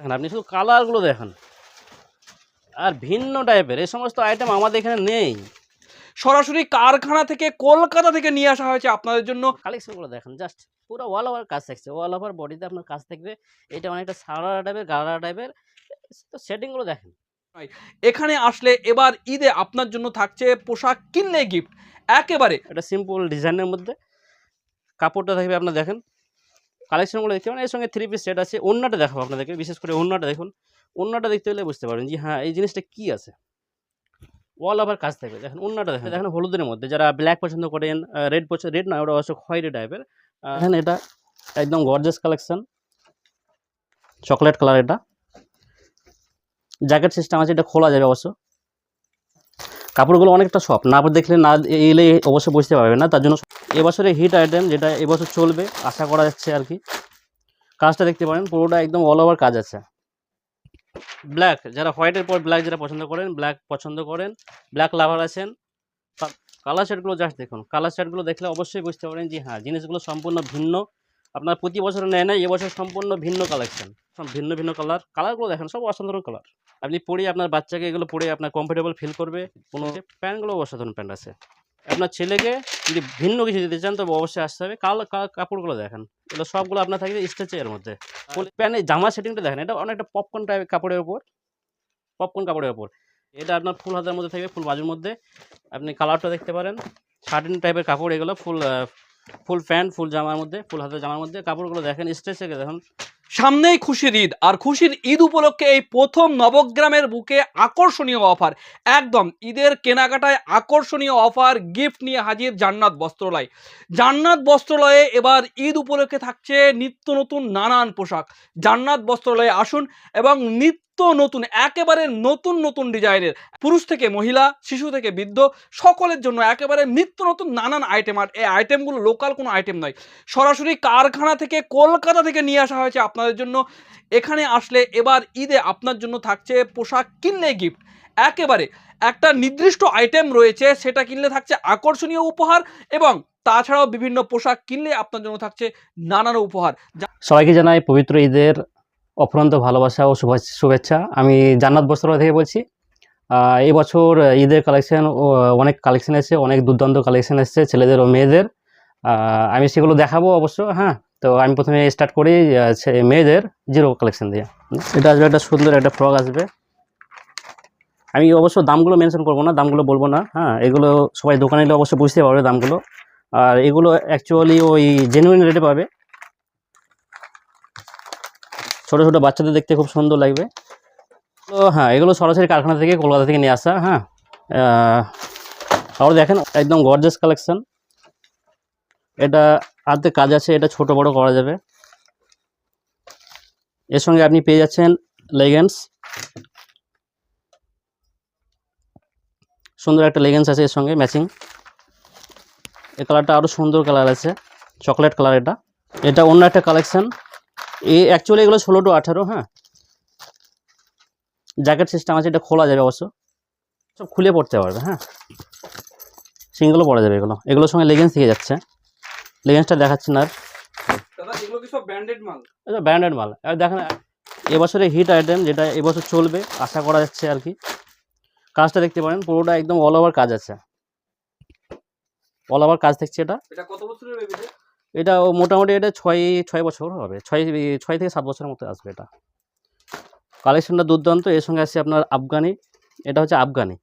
দেখেন আপনি শুধু কালারগুলো দেখেন। আর ভিন্ন টাইপের এই সমস্ত আইটেম আমাদের এখানে নেই। সরাসরি কারখানা থেকে কলকাতা থেকে নিয়ে আসা হয়েছে আপনাদের জন্য। কালেকশনগুলো দেখেন জাস্ট পুরো অল ওভার কাজ থাকছে। অল ওভার বডিতে আপনার কাজ থাকবে। এটা অনেকটা সারা টাইপের গাড়া টাইপের তো সেটিংগুলো দেখেন। এখানে আসলে এবার ঈদে আপনার জন্য থাকছে পোশাক কিনলে গিফট একেবারে এটা সিম্পল ডিজাইনের মধ্যে। কাপড়টা থাকবে আপনার দেখেন। কালেকশনগুলো দেখতে পারেন। এর সঙ্গে থ্রি পিস সেট আছে। অন্যটা দেখাবো আপনাদেরকে। বিশেষ করে অন্যটা দেখুন। অন্যটা দেখতে হলে বুঝতে পারবেন যে হ্যাঁ এই জিনিসটা কী আছে? অল ওভার কাজ থাকবে। দেখেন অন্যটা দেখেন। দেখেন, হলুদের মধ্যে। যারা ব্ল্যাক পছন্দ করেন রেড পছন্দ রেড না ওটা অবশ্য খয়েরি টাইপের দেখেন, এটা একদম গর্জেস কালেকশন চকলেট কালার এটা। জ্যাকেট সিস্টেম আছে, এটা খোলা যাবে অবশ্য। কাপড়গুলো অনেকটা সফট না দেখলে না এলে অবশ্যই বুঝতে পারবে না, তার জন্য এবছরে হিট আইটেম যেটা এবছর চলবে, আশা করা যাচ্ছে আর কি। কাজটা দেখতে পারেন, পুরোটা একদম অল ওভার কাজ আছে। ব্ল্যাক যারা হোয়াইটের পর ব্ল্যাক যারা পছন্দ করেন ব্ল্যাক পছন্দ করেন ব্ল্যাক লাভার আছেন কালার শার্টগুলো জাস্ট দেখুন। কালার শার্টগুলো দেখলে অবশ্যই বুঝতে পারেন যে হ্যাঁ জিনিসগুলো সম্পূর্ণ ভিন্ন। আপনার প্রতি বছর নেয় না, এবছর সম্পূর্ণ ভিন্ন কালেকশন ভিন্ন ভিন্ন কালার কালারগুলো দেখেন, সব অসাধারণ কালার আপনি পরে আপনার বাচ্চাকে এগুলো পরে আপনার কমফোর্টেবল ফিল করবে। কোনো প্যান্টগুলো অসাধারণ প্যান্ট আছে। আপনার ছেলেকে যদি ভিন্ন কিছু দিতে চান তবে অবশ্যই আসতে হবে। কাল কাপড়গুলো দেখেন। এগুলো সবগুলো আপনার থাকবে স্ট্রেচের মধ্যে। প্যান্টের জামা সেটিংটা দেখেন এটা অনেকটা পপকর্ন টাইপের কাপড়ের ওপর পপকর্ন কাপড়ের ওপর এটা আপনার ফুল হাতের মধ্যে থাকবে ফুল বাজুর মধ্যে। আপনি কালারটা দেখতে পারেন। শার্টিন টাইপের কাপড় এগুলো ফুল ফুল প্যান্ট ফুল জামার মধ্যে ফুল হাতের জামার মধ্যে। কাপড়গুলো দেখেন স্ট্রেচে দেখুন। সামনেই খুশির ঈদ, আর খুশির ঈদ উপলক্ষে এই প্রথম নবগ্রামের বুকে আকর্ষণীয় অফার। একদম, ঈদের কেনাকাটায় আকর্ষণীয় অফার গিফট নিয়ে হাজির জান্নাত বস্ত্রালয়। জান্নাত বস্ত্রালয়ে এবার ঈদ উপলক্ষে থাকছে নিত্য নতুন নানান পোশাক। জান্নাত বস্ত্রালয়ে আসুন এবং নিত্য নতুন, একেবারে নতুন নতুন ডিজাইনের পুরুষ থেকে মহিলা, শিশু থেকে বৃদ্ধ, সকলের জন্য একেবারে নিত্য নতুন নানান আইটেম আর এই আইটেমগুলো লোকাল কোনো আইটেম নয়। সরাসরি কারখানা থেকে কলকাতা থেকে নিয়ে আসা হয়েছে আপনাদের জন্য। এখানে আসলে এবার ঈদে আপনার জন্য থাকছে পোশাক কিনলে গিফট একেবারে একটা নির্দিষ্ট আইটেম রয়েছে, সেটা কিনলে থাকছে আকর্ষণীয় উপহার এবং তাছাড়াও বিভিন্ন পোশাক কিনলে আপনার জন্য থাকছে নানান উপহার। সবাইকে জানাই পবিত্র ঈদের অফুরন্ত ভালোবাসা ও শুভেচ্ছা- আমি জান্নাত বস্ত্রালয় থেকে বলছি। আহ, এই বছর ঈদের কালেকশন অনেক কালেকশন এসেছে অনেক দুর্দান্ত কালেকশন এসেছে ছেলেদের ও মেয়েদের। আমি সেগুলো দেখাবো অবশ্য হ্যাঁ? তো আমি প্রথমে স্টার্ট করি মেয়েদের জিরো কালেকশন দিয়ে। এটা আসবে একটা সুন্দর একটা ফ্রক আসবে। আমি অবশ্য দামগুলো মেনশন করব না দামগুলো বলব না হ্যাঁ? এগুলো সবাই দোকানে অবশ্যই বুঝতে পারবে দামগুলো। আর এগুলো অ্যাকচুয়ালি ওই জেনুইন রেটে পাবে। ছোট ছোট বাচ্চাদের দেখতে খুব সুন্দর লাগবে। তো হ্যাঁ এগুলো সরাসরি কারখানা থেকে কলকাতা থেকে নিয়ে আসা হ্যাঁ। আরও দেখেন, একদম গর্জাস কালেকশান এটা হাতে কাজ আছে, এটা ছোট বড় করা যাবে। এর সঙ্গে আপনি পেয়ে যাচ্ছেন লেগেন্স সুন্দর একটা লেগেন্স আছে এর সঙ্গে ম্যাচিং এই কালারটা আরও সুন্দর কালার আছে চকলেট কালার এটা। এটা অন্য একটা কালেকশন এই অ্যাকচুয়ালি এগুলো ষোলো টু আঠারো হ্যাঁ? জ্যাকেট সিস্টেম আছে এটা খোলা যাবে অবশ্য। সব খুলে পড়তে পারবে হ্যাঁ? সিঙ্গেলও পরা যাবে এগুলো। এগুলোর সঙ্গে লেগেন্স থেকে যাচ্ছে। লেগেন্সটা দেখাচ্ছেন আর। এটা ব্র্যান্ডেড মাল? আর দেখেন এবছরে হিট আইটেম যেটা এবছর চলবে আশা করা যাচ্ছে আর কি। কাজটা দেখতে পারেন পুরোটা একদম অল ওভার কাজ আছে। অল ওভার কাজ দেখছে এটা। কত বছরের এটা মোটামুটি এটা ছয় ছয় বছর হবে। ছয় ছয় থেকে সাত বছরের মতো আসবে এটা। কালেকশনটা দুর্দান্ত এর সঙ্গে আছে আপনার আফগানি। এটা হচ্ছে আফগানি।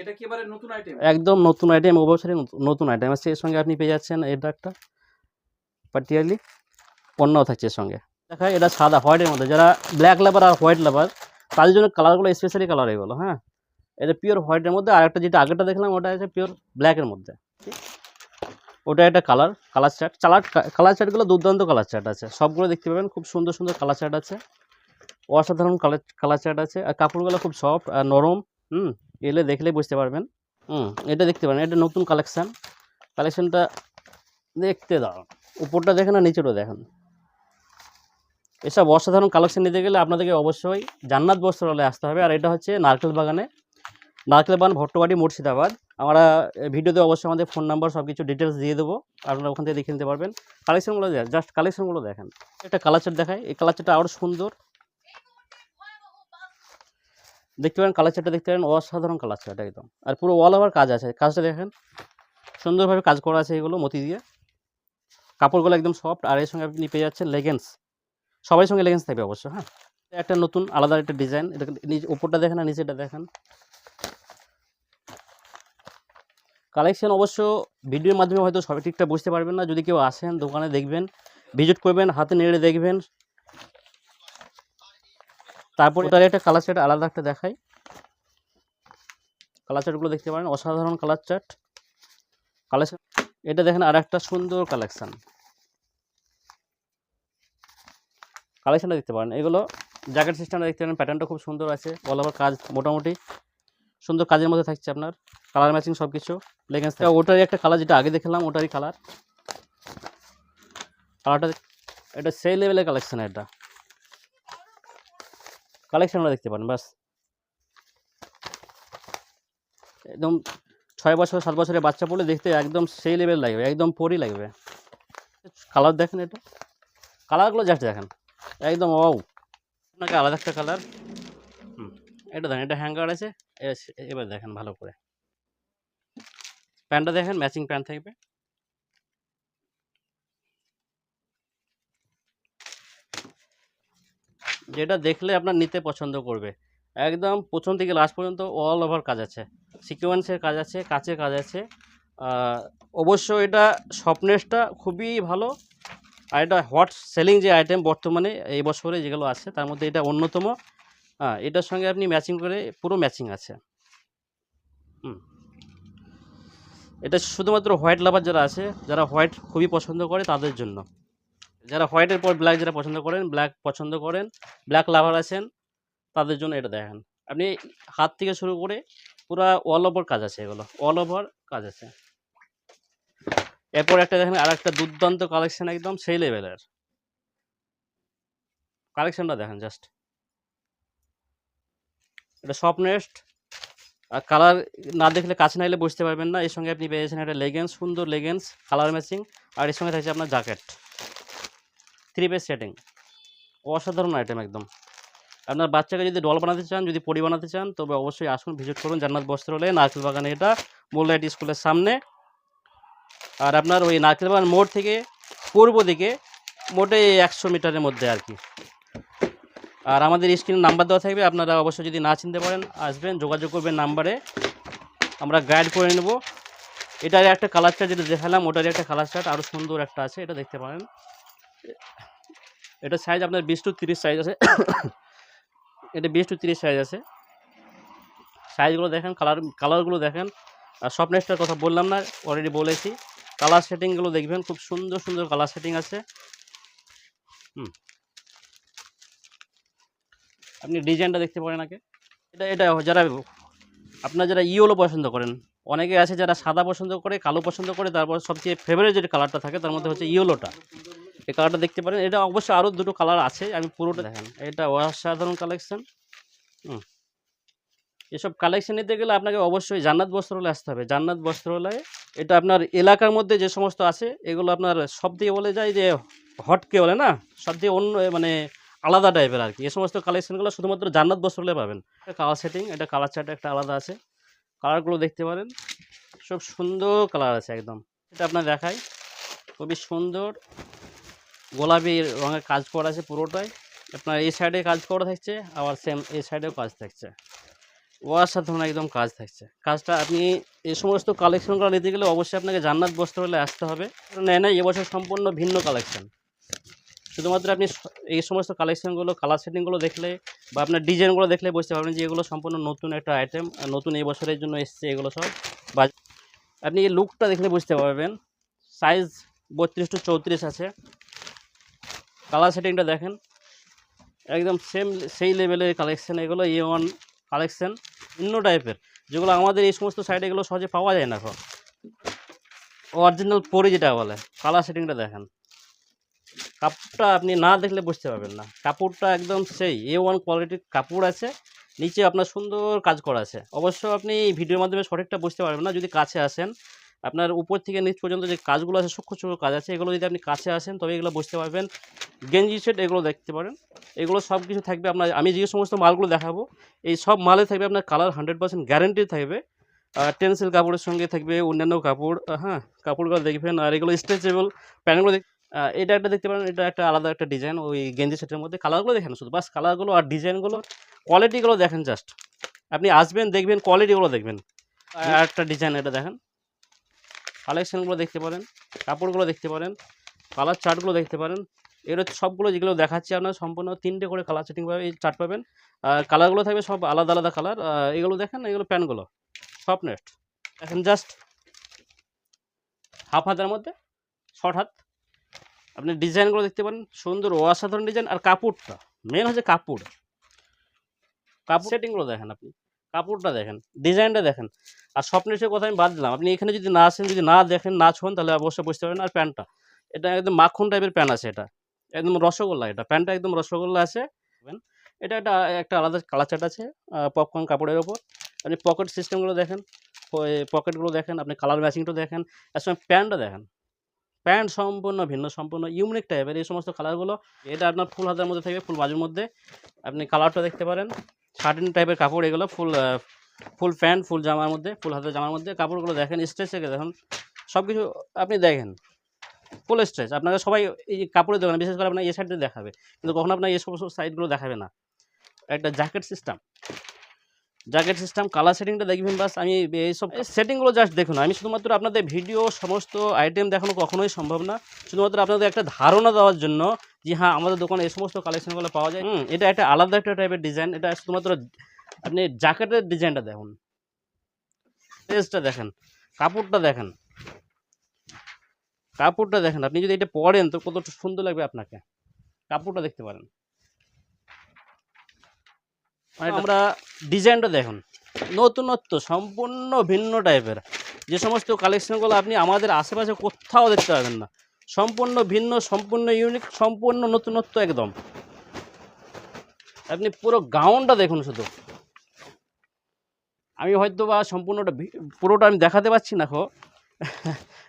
এটা কি এবারে নতুন আইটেম একদম নতুন আইটেম অবসরে নতুন আইটেম আছে। এর সঙ্গে আপনি পেয়ে যাচ্ছেন এটা একটা পার্টিকুলারলি অন্যও থাকছে এর সঙ্গে। দেখা এটা সাদা হোয়াইটের মধ্যে। যারা ব্ল্যাক লাভার আর হোয়াইট লাভার তাদের জন্য কালারগুলো স্পেশালি কালার এগুলো হ্যাঁ? এটা পিওর হোয়াইটের মধ্যে। আর একটা যেটা আগেরটা দেখলাম ওটা আছে পিওর ব্ল্যাকের মধ্যে? ওটা একটা কালার কালার চার্ট চালার কালার চার্টগুলো দুর্দান্ত কালার চার্ট আছে। সবগুলো দেখতে পাবেন, খুব সুন্দর সুন্দর কালার চার্ট আছে। অসাধারণ কালার কালার চার্ট আছে। আর কাপড়গুলো খুব সফট আর নরম, হুম, এলে দেখলেই বুঝতে পারবেন। হুম, এটা দেখতে পারেন, এটা নতুন কালেকশান কালেকশানটা দেখতে দাও উপরটা দেখেন আর নিচেরও দেখেন। এসব অসাধারণ কালেকশন নিতে গেলে আপনাদেরকে অবশ্যই জান্নাত বস্ত্রালয়ে আসতে হবে। আর এটা হচ্ছে নারকেল বাগানে। নারকেল বাগান ভট্টবাড়ি মুর্শিদাবাদ। আমরা ভিডিওতে অবশ্যই আমাদের ফোন নাম্বার সব কিছু ডিটেলস দিয়ে দেবো। আপনারা ওখান থেকে দেখে নিতে পারবেন। কালেকশনগুলো জাস্ট কালেকশনগুলো দেখেন। একটা কালার চার্ট দেখায় এই কালার চার্টটা আরও সুন্দর। দেখতে পারেন কালার চারটা দেখতে পারেন, অসাধারণ কালার চারটা একদম। আর পুরো অল ওভার কাজ আছে। কাজটা দেখেন। সুন্দরভাবে কাজ করা আছে এগুলো, মতি দিয়ে। কাপড়গুলো একদম সফট আর এর সঙ্গে আপনি পেয়ে যাচ্ছেন লেগেন্স সবাই সঙ্গে লেগেন্স থাকবে অবশ্য হ্যাঁ। একটা নতুন, আলাদা একটা ডিজাইন এটা নিচে, উপরটা দেখেন আর নিচেটা দেখেন। কালেকশন অবশ্য ভিডিওর মাধ্যমে হয়তো ঠিকঠাক বুঝতে পারবেন না। যদি কেউ আসেন, দোকানে দেখবেন ভিজিট করবেন, হাতে নেড়ে দেখবেন। তারপর এটার একটা কালার চার্ট আলাদা একটা দেখাই। কালার চার্টগুলো দেখতে পারেন, অসাধারণ কালার চার্ট কালেকশন এটা দেখেন আর একটা সুন্দর কালেকশান কালেকশানটা দেখতে পারেন, এগুলো জ্যাকেট সিস্টেমটা দেখতে পারেন প্যাটার্নটা খুব সুন্দর আছে অল কাজ মোটামুটি। সুন্দর কাজের মধ্যে থাকছে আপনার কালার ম্যাচিং সব কিছু লেগেন্স ওটারই একটা কালার যেটা আগে দেখলাম, ওটারই কালার কালারটা এটা সেই লেভেলের কালেকশন এটা। কালেকশনটা দেখতে পারেন বাস একদম ছয় বছর, সাত বছরের বাচ্চা পড়লে দেখতে একদম সেই লেভেল লাগবে, একদম পরই লাগবে। কালার দেখেন এটা। কালারগুলো জাস্ট দেখেন। একদম ওয়াও আপনাকে আলাদা একটা কালার এটা দেখেন এটা হ্যাঙ্গার আছে এবার দেখেন ভালো করে। প্যান্টটা দেখেন ম্যাচিং প্যান্ট থাকবে। যেটা দেখলে আপনার নিতে পছন্দ করবে। একদম প্রথম থেকে লাস্ট পর্যন্ত অল ওভার কাজ আছে। সিকোয়েন্সের কাজ আছে, কাচের কাজ আছে। অবশ্য এটা স্বপ্নেসটা খুবই ভালো। আর এটা হট সেলিং যে আইটেম বর্তমানে এই বছরে যেগুলো আছে, তার মধ্যে এটা অন্যতম। হ্যাঁ এটার সঙ্গে আপনি ম্যাচিং করে পুরো ম্যাচিং আছে। হুম। এটা শুধুমাত্র হোয়াইট লাভার যারা আছে, যারা হোয়াইট খুবই পছন্দ করে তাদের জন্য। যারা হোয়াইটের পর ব্ল্যাক যারা পছন্দ করেন ব্ল্যাক পছন্দ করেন ব্ল্যাক লাভার আছেন, তাদের জন্য এটা দেখেন। আপনি হাত থেকে শুরু করে পুরো অল ওভার কাজ আছে এগুলো। অল ওভার কাজ আছে। এরপর একটা দেখেন আর একটা দুর্দান্ত কালেকশন একদম সেই লেভেলের কালেকশনটা দেখেন জাস্ট এটা সফট নেস্ট। আর কালার না দেখলে কাছে না এলে বুঝতে পারবেন না। এর সঙ্গে আপনি পেয়েছেন একটা লেগেন্স সুন্দর লেগেন্স কালার ম্যাচিং আর এর সঙ্গে থাকছে আপনার জ্যাকেট থ্রি পিস সেটিং অসাধারণ আইটেম একদম। আপনার বাচ্চাকে যদি ডল বানাতে চান, যদি পরি বানাতে চান, তবে অবশ্যই আসুন ভিজিট করুন জান্নাত বস্ত্রালয়ে নারকেল বাগানে এটা মোল্লাইট স্কুলের সামনে। আর আপনার ওই নারকেল বাগান মোড় থেকে পূর্ব দিকে মোটে একশো মিটারের মধ্যে আর কি। আর আমাদের স্ক্রিনে নাম্বার দেওয়া থাকবে, আপনারা অবশ্যই যদি না চিনতে পারেন, আসবেন, যোগাযোগ করবেন নাম্বারে। আমরা গাইড করে নেব। এটার একটা কালার চার্ট যেটা দেখালাম ওটার একটা কালার চার্ট আরও সুন্দর একটা আছে, এটা দেখতে পারেন। এটা সাইজ আপনার বিশ টু তিরিশ সাইজ আছে। এটা বিশ টু তিরিশ সাইজ আছে। সাইজগুলো দেখেন কালার কালারগুলো দেখেন। আর সফটনেসটার কথা বললাম না অলরেডি বলেছি। কালার সেটিংগুলো দেখবেন, খুব সুন্দর সুন্দর কালার সেটিং আছে। হুম। আপনি ডিজাইনটা দেখতে পারেন আগে। এটা এটা যারা আপনার যারা ইয়েলো পছন্দ করেন অনেকে আছে যারা সাদা পছন্দ করে কালো পছন্দ করে তারপর সবচেয়ে ফেভারিট যে কালারটা থাকে তার মধ্যে হচ্ছে ইয়েলোটা। এই কালারটা দেখতে পারেন এটা অবশ্যই আরও দুটো কালার আছে আমি পুরোটা দেখেন। এটা অসাধারণ কালেকশন হুম। এসব কালেকশন নিতে গেলে আপনাকে অবশ্যই জান্নাত বস্ত্রালয়ে আসতে হবে। জান্নাত বস্ত্রালয়ে এটা আপনার এলাকার মধ্যে যে সমস্ত আছে এগুলো আপনার সব দিয়ে বলে যায় যে হটকে বলে না? সব দিয়ে অন্য মানে আলাদা টাইপের আর কি। এই সমস্ত কালেকশনগুলো শুধুমাত্র জান্নাত বস্ত্রালয়ে পাবেন। কালার সেটিং এটা কালার চার্ট একটা আলাদা আছে। কালারগুলো দেখতে পারেন। সব সুন্দর কালার আছে একদম। এটা আপনার দেখাই। খুবই সুন্দর। গোলাপি রঙের কাজ করা আছে পুরোটাই। আপনার এই সাইডে কাজ করা থাকছে, আবার সেম এই সাইডেও কাজ থাকছে। অসাধারণ একদম কাজ থাকছে। কাজটা আপনি এই সমস্ত কালেকশনগুলো নিতে গেলে অবশ্যই আপনাকে জান্নাত বস্ত্রালয়ে আসতে হবে। নেয় না এবছর সম্পূর্ণ ভিন্ন কালেকশন শুধুমাত্র আপনি এই সমস্ত কালেকশানগুলো কালার সেটিংগুলো দেখলে বা আপনার ডিজাইনগুলো দেখলে বুঝতে পারবেন যে এগুলো সম্পূর্ণ নতুন একটা আইটেম নতুন এই বছরের জন্য এসছে এগুলো সব। বা আপনি এই লুকটা দেখলে বুঝতে পারবেন। সাইজ বত্রিশ টু চৌত্রিশ আছে। কালার সেটিংটা দেখেন। একদম সেম সেই লেভেলের কালেকশান এগুলো এ ওয়ান কালেকশান ভিন্ন টাইপের যেগুলো আমাদের এই সমস্ত সাইডে এগুলো সহজে পাওয়া যায় না এখন। অরিজিনাল পরে যেটা বলে কালার সেটিংটা দেখেন। কাপড়টা আপনি না দেখলে বুঝতে পারবেন না। কাপড়টা একদম সেই এ ওয়ান কোয়ালিটির কাপড় আছে, নিচে আপনার সুন্দর কাজ করা আছে। অবশ্য আপনি ভিডিওর মাধ্যমে সঠিকটা বুঝতে পারবেন না, যদি কাছে আসেন, আপনার উপর থেকে নিচ পর্যন্ত যে কাজগুলো আছে, সূক্ষ্ম সূক্ষ্ম কাজ আছে, এগুলো যদি আপনি কাছে আসেন, তবে এগুলো বুঝতে পারবেন। গেঞ্জি সেট এগুলো দেখতে পারেন। এগুলো সব কিছু থাকবে আপনার, আমি যে সমস্ত মালগুলো দেখাবো, এই সব মালে থাকবে আপনার কালার হান্ড্রেড পার্সেন্ট গ্যারেন্টি থাকবে। টেন্সিল কাপড়ের সঙ্গে থাকবে অন্যান্য কাপড় হ্যাঁ কাপড়গুলো দেখবেন, আর এগুলো স্ট্রেচেবল প্যান্টগুলো দেখ এটা একটা দেখতে পারেন এটা একটা আলাদা একটা ডিজাইন ওই গেঞ্জি সেটের মধ্যে কালারগুলো দেখেন শুধু বাস কালারগুলো আর ডিজাইনগুলো কোয়ালিটিগুলো দেখেন জাস্ট আপনি আসবেন দেখবেন কোয়ালিটিগুলো দেখবেন। আর একটা ডিজাইন এটা দেখেন। কালেকশানগুলো দেখতে পারেন কাপড়গুলো দেখতে পারেন কালার চার্টগুলো দেখতে পারেন। এর সবগুলো যেগুলো দেখাচ্ছি আপনার সম্পূর্ণ তিনটে করে কালার সেটিং পাবে এই চার্ট পাবেন। আর কালারগুলো থাকবে সব আলাদা আলাদা কালার এগুলো দেখেন এগুলো প্যান্টগুলো সব নেট এখন জাস্ট হাফ হাতের মধ্যে শর্ট হাত। আপনি ডিজাইনগুলো দেখতে পারেন, সুন্দর অসাধারণ ডিজাইন আর কাপড়টা। মেন হচ্ছে কাপড়। কাপড় সেটিংগুলো দেখেন আপনি। কাপড়টা দেখেন, ডিজাইনটা দেখেন। আর স্বপ্নের সে কথা আমি বাদ দিলাম। আপনি এখানে যদি না আসেন, যদি না দেখেন, না ছোঁন, তাহলে অবশ্যই বুঝতে পারবেন। আর প্যান্টটা, এটা একদম মাখন টাইপের প্যান্ট আছে এটা। একদম রসগোল্লা এটা। প্যান্টটা একদম রসগোল্লা আছে। এটা একটা একটা আলাদা কালার চার্ট আছে পপকর্ন কাপড়ের ওপর। আপনি পকেট সিস্টেমগুলো দেখেন পকেটগুলো দেখেন, আপনি কালার ম্যাচিংটা দেখেন। এর সঙ্গে প্যান্টটা দেখেন। প্যান্ট সম্পূর্ণ, ভিন্ন, সম্পূর্ণ ইউনিক টাইপের এই সমস্ত কালারগুলো এটা আপনার ফুল হাতের মধ্যে থাকবে ফুল বাজুর মধ্যে। আপনি কালারটা দেখতে পারেন। শার্টিন টাইপের কাপড় এগুলো ফুল ফুল প্যান্ট ফুল জামার মধ্যে ফুল হাতের জামার মধ্যে। কাপড়গুলো দেখেন স্ট্রেচ থেকে দেখুন। সব কিছু আপনি দেখেন। ফুল স্ট্রেচ আপনাকে সবাই এই কাপড়ের দোকানে, বিশেষ করে আপনার এই সাইডে দেখাবে। কিন্তু কখনো আপনার এই সমস্ত সাইডগুলো দেখাবে না। একটা jacket system jacket system colour সেটিংটা দেখবেন বাস, আমি এইসব সেটিংগুলো জাস্ট দেখুন। আমি শুধুমাত্র আপনাদের ভিডিও সমস্ত আইটেম দেখানো কখনোই সম্ভব না। শুধুমাত্র আপনাদের একটা ধারণা দেওয়ার জন্য যে হ্যাঁ আমাদের দোকানে এই সমস্ত কালেকশনগুলো পাওয়া যায়। এটা একটা আলাদা একটা টাইপের ডিজাইন এটা শুধুমাত্র আপনি জ্যাকেটের ডিজাইনটা দেখুন। পেজটা দেখেন, কাপড়টা দেখেন। কাপড়টা দেখেন, আপনি যদি এটা পরেন, তো কত সুন্দর লাগবে আপনাকে। কাপড়টা দেখতে পারেন। আমরা ডিজাইনটা দেখুন, নতুনত্ব, সম্পূর্ণ ভিন্ন টাইপের যে সমস্ত কালেকশনগুলো আপনি আমাদের আশেপাশে কোথাও দেখতে পাবেন না। সম্পূর্ণ ভিন্ন, সম্পূর্ণ ইউনিক সম্পূর্ণ নতুনত্ব একদম। আপনি পুরো গাউনটা দেখুন শুধু। আমি হয়তো বা সম্পূর্ণটা পুরোটা আমি দেখাতে পারছি না, খো।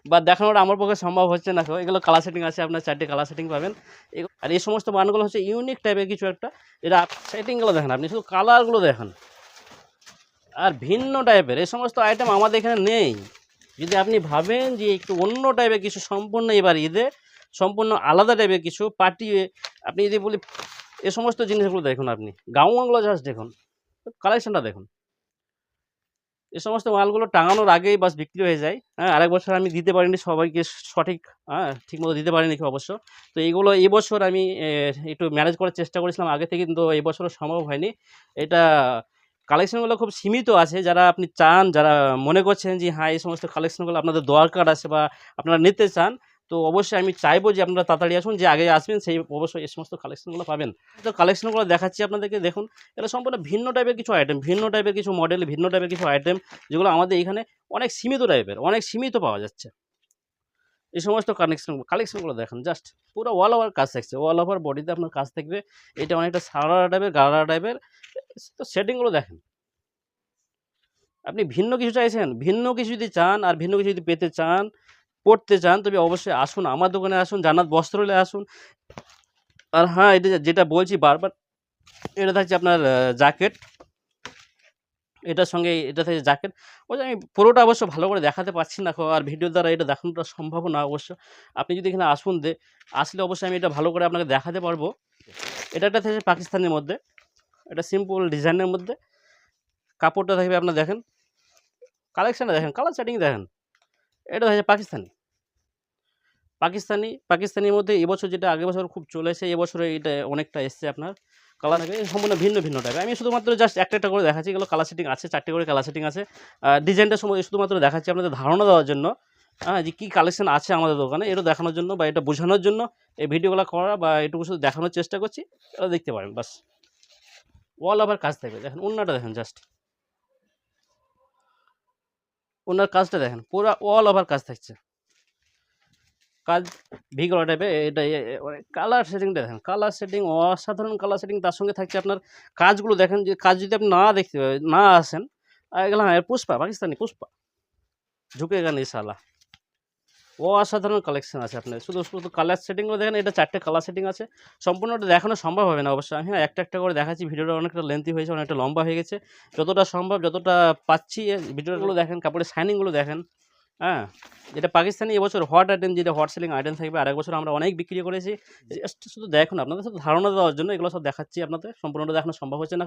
বা দেখানোটা আমার পক্ষে সম্ভব হচ্ছে না এগুলো কালার সেটিং আছে, আপনার চারটে কালার সেটিং পাবেন। আর এই সমস্ত মানগুলো হচ্ছে ইউনিক টাইপের কিছু একটা। এটা সেটিংগুলো দেখেন আপনি, শুধু কালারগুলো দেখেন। আর ভিন্ন টাইপের এই সমস্ত আইটেম আমাদের এখানে নেই। যদি আপনি ভাবেন যে একটু অন্য টাইপের কিছু সম্পূর্ণ এবার ঈদে, সম্পূর্ণ আলাদা টাইপের কিছু পার্টি আপনি যদি বলি, এ সমস্ত জিনিসগুলো দেখুন আপনি। গাউনগুলো জাস্ট দেখুন। কালেকশনটা দেখুন। এই সমস্ত মালগুলো টাঙানোর আগেই বাস বিক্রি হয়ে যায়। হ্যাঁ আরেক বছর আমি দিতে পারিনি, সবাইকে সঠিক হ্যাঁ ঠিকমতো দিতে পারিনি অবশ্য। তো এইগুলো এবছর আমি একটু ম্যানেজ করার চেষ্টা করেছিলাম, আগে থেকে কিন্তু এবছরও বছরও সম্ভব হয়নি। এটা কালেকশনগুলো খুব সীমিত আছে, যারা আপনি চান, যারা মনে করছেন যে হ্যাঁ এই সমস্ত কালেকশনগুলো আপনাদের দরকার আছে বা আপনারা নিতে চান তো অবশ্যই আমি চাইব যে আপনারা তাড়াতাড়ি আসুন, যে আগে আসবেন সেই অবশ্যই এই সমস্ত কালেকশনগুলো পাবেন। তো কালেকশনগুলো দেখাচ্ছি আপনাদেরকে, দেখুন এটা সম্পূর্ণ ভিন্ন টাইপের কিছু আইটেম ভিন্ন টাইপের কিছু মডেল ভিন্ন টাইপের কিছু আইটেম যেগুলো আমাদের এখানে অনেক সীমিত টাইপের অনেক সীমিত পাওয়া যাচ্ছে। এই সমস্ত কানেকশন কালেকশনগুলো দেখেন জাস্ট পুরো অল ওভার কাজ থাকছে অল ওভার বডিতে আপনার কাজ থাকবে। এটা অনেকটা সারা টাইপের গাড়া টাইপের তো সেটিংগুলো দেখেন। আপনি ভিন্ন কিছু চাইছেন, ভিন্ন কিছু যদি চান আর ভিন্ন কিছু যদি পেতে চান পড়তে চান, তবে অবশ্যই আসুন আমার দোকানে আসুন, জান্নাত বস্ত্রালয়ে আসুন। আর হ্যাঁ এটা যেটা বলছি বারবার, এটা থাকছে আপনার জ্যাকেট। এটার সঙ্গে এটা থেকে জ্যাকেট। ওই আমি পুরোটা অবশ্য ভালো করে দেখাতে পারছি না, আর ভিডিও দ্বারা এটা দেখানোটা সম্ভব না অবশ্য। আপনি যদি এখানে আসুন দে, আসলে অবশ্যই আমি এটা ভালো করে আপনাকে দেখাতে পারব। এটা একটা থেকে পাকিস্তানের মধ্যে, এটা সিম্পল ডিজাইনের মধ্যে। কাপড়টা থাকবে আপনার দেখেন কালেকশানটা দেখেন কালার সেটিং দেখেন। এটা হচ্ছে পাকিস্তানি। পাকিস্তানি, পাকিস্তানির মধ্যে এবছর যেটা আগের বছর খুব চলেছে এবছরে এটা অনেকটা এসছে আপনার কালার থাকে সম্পূর্ণ ভিন্ন ভিন্ন টাইপের আমি শুধুমাত্র জাস্ট একটা একটা করে দেখাচ্ছি, এগুলো কালার সেটিং আছে, চারটে করে কালার সেটিং আছে। ডিজাইনটা সময় শুধুমাত্র দেখাচ্ছি আপনাদের ধারণা দেওয়ার জন্য। হ্যাঁ যে কী কালেকশন আছে আমাদের দোকানে, এটা দেখানোর জন্য বা এটা বোঝানোর জন্য এই ভিডিওগুলো করা বা এটুকু শুধু দেখানোর চেষ্টা করছি, এটা দেখতে পারেন, বাস। অল ওভার কাজ থাকবে। দেখেন অন্যটা দেখেন জাস্ট ওনার কাজটা দেখেন, পুরো অল ওভার কাজ থাকছে। কাজ ভিগল টাইপের এটা কালার সেটিংটা দেখেন কালার সেটিং অসাধারণ কালার সেটিং তার সঙ্গে থাকছে আপনার কাজগুলো দেখেন, যে কাজ যদি আপনি না দেখতে, না আসেন এগুলো হ্যাঁ পুষ্পা, পাকিস্তানি পুষ্পা, ঝুঁকে নেই সালা ও অসাধারণ কালেকশন আছে আপনার শুধু শুধু কালার সেটিংগুলো দেখেন, এটা চারটে কালার সেটিং আছে। সম্পূর্ণটা দেখানো সম্ভব হবে না অবশ্যই আমি একটা একটা করে দেখাচ্ছি, ভিডিওটা অনেকটা লেন্থি হয়েছে, অনেকটা লম্বা হয়ে গেছে। যতটা সম্ভব, যতটা পাচ্ছি ভিডিওগুলো দেখেন, কাপড়ের শাইনিংগুলো দেখেন। হ্যাঁ যেটা পাকিস্তানি এবছর হট আইটেম যেটা হট সেলিং আইটেম থাকবে আর এক বছর আমরা অনেক বিক্রি করেছি। জাস্ট শুধু দেখুন আপনাদের শুধু ধারণা দেওয়ার জন্য এগুলো সব দেখাচ্ছি আপনাদের। সম্পূর্ণটা দেখানো সম্ভব হচ্ছে না।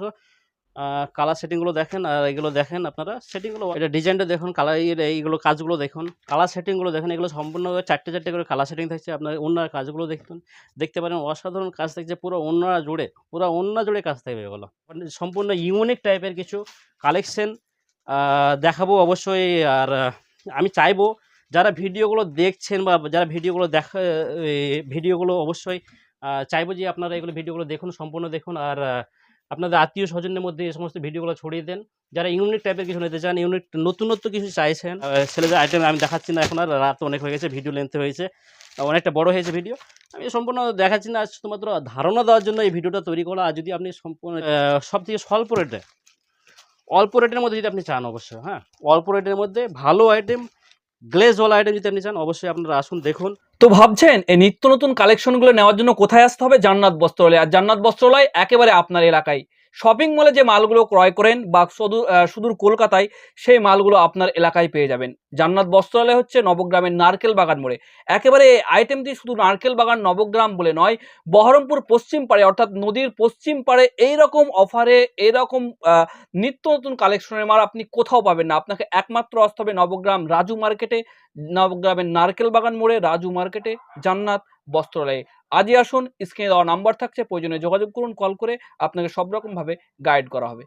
কালার সেটিংগুলো দেখেন আর এগুলো দেখেন আপনারা। সেটিংগুলো এটা ডিজাইনটা দেখুন কালার এইগুলো কাজগুলো দেখুন। কালার সেটিংগুলো দেখুন এগুলো সম্পূর্ণ চারটে চারটে করে কালার সেটিং থাকছে। আপনার অন্য কাজগুলো দেখুন দেখতে পারেন অসাধারণ কাজ থাকছে পুরো অন্যরা জুড়ে পুরো অন্য জুড়ে কাজ থাকবে এগুলো। মানে সম্পূর্ণ ইউনিক টাইপের কিছু কালেকশন দেখাবো অবশ্যই। আর আমি চাইব যারা ভিডিওগুলো দেখছেন বা যারা ভিডিওগুলো দেখা ভিডিওগুলো অবশ্যই চাইব যে আপনারা এগুলো ভিডিওগুলো দেখুন, সম্পূর্ণ দেখুন আর আপনাদের আত্মীয় স্বজনের মধ্যে এই সমস্ত ভিডিওগুলো ছড়িয়ে দেন। যারা ইউনিক টাইপের কিছু নিতে চান, ইউনিক নতুনত্ব কিছু চাইছেন ছেলেদের আইটেম আমি দেখাচ্ছি না এখন আর, রাত অনেক হয়ে গেছে ভিডিও লেন্থ হয়েছে অনেকটা বড় হয়েছে ভিডিও আমি সম্পূর্ণ দেখাচ্ছি না, শুধুমাত্র ধারণা দেওয়ার জন্য এই ভিডিওটা তৈরি করা, আর যদি আপনি সম্পূর্ণ সব থেকে স্বল্প রেটে অল্প রেটের মধ্যে যদি আপনি চান অবশ্যই হ্যাঁ? অল্প রেটের মধ্যে ভালো আইটেম গ্লেজওয়ালা আইটেম যদি আপনি চান, অবশ্যই আপনারা আসুন, দেখুন। তো ভাবছেন, এই নিত্য নতুন কালেকশনগুলো নেওয়ার জন্য কোথায় আসতে হবে? জান্নাত বস্ত্রালয়। আর জান্নাত বস্ত্রালয় একেবারে আপনার এলাকায়। শপিং মলে যে মালগুলো ক্রয় করেন বা সুদূর সুদূর কলকাতায়, সেই মালগুলো আপনার এলাকায় পেয়ে যাবেন। জান্নাত বস্ত্রালয় হচ্ছে নবগ্রামের নারকেল বাগান মোড়ে। একেবারে আইটেমটি শুধু নারকেল বাগান, নবগ্রাম বলে নয়, বহরমপুর পশ্চিম পাড়ে, অর্থাৎ নদীর পশ্চিম পাড়ে এই রকম অফারে এইরকম নিত্য নতুন কালেকশনের মাল আপনি কোথাও পাবেন না। আপনাকে একমাত্র আসতে হবে নবগ্রাম রাজু মার্কেটে, নবগ্রামের নারকেল বাগান মোড়ে, রাজু মার্কেটে, জান্নাত বস্ত্রালয়ে। আজই আসুন, স্ক্রিনে দেওয়া নাম্বার থাকছে, প্রয়োজনে যোগাযোগ করুন, কল করে আপনাকে সব রকমভাবে গাইড করা হবে।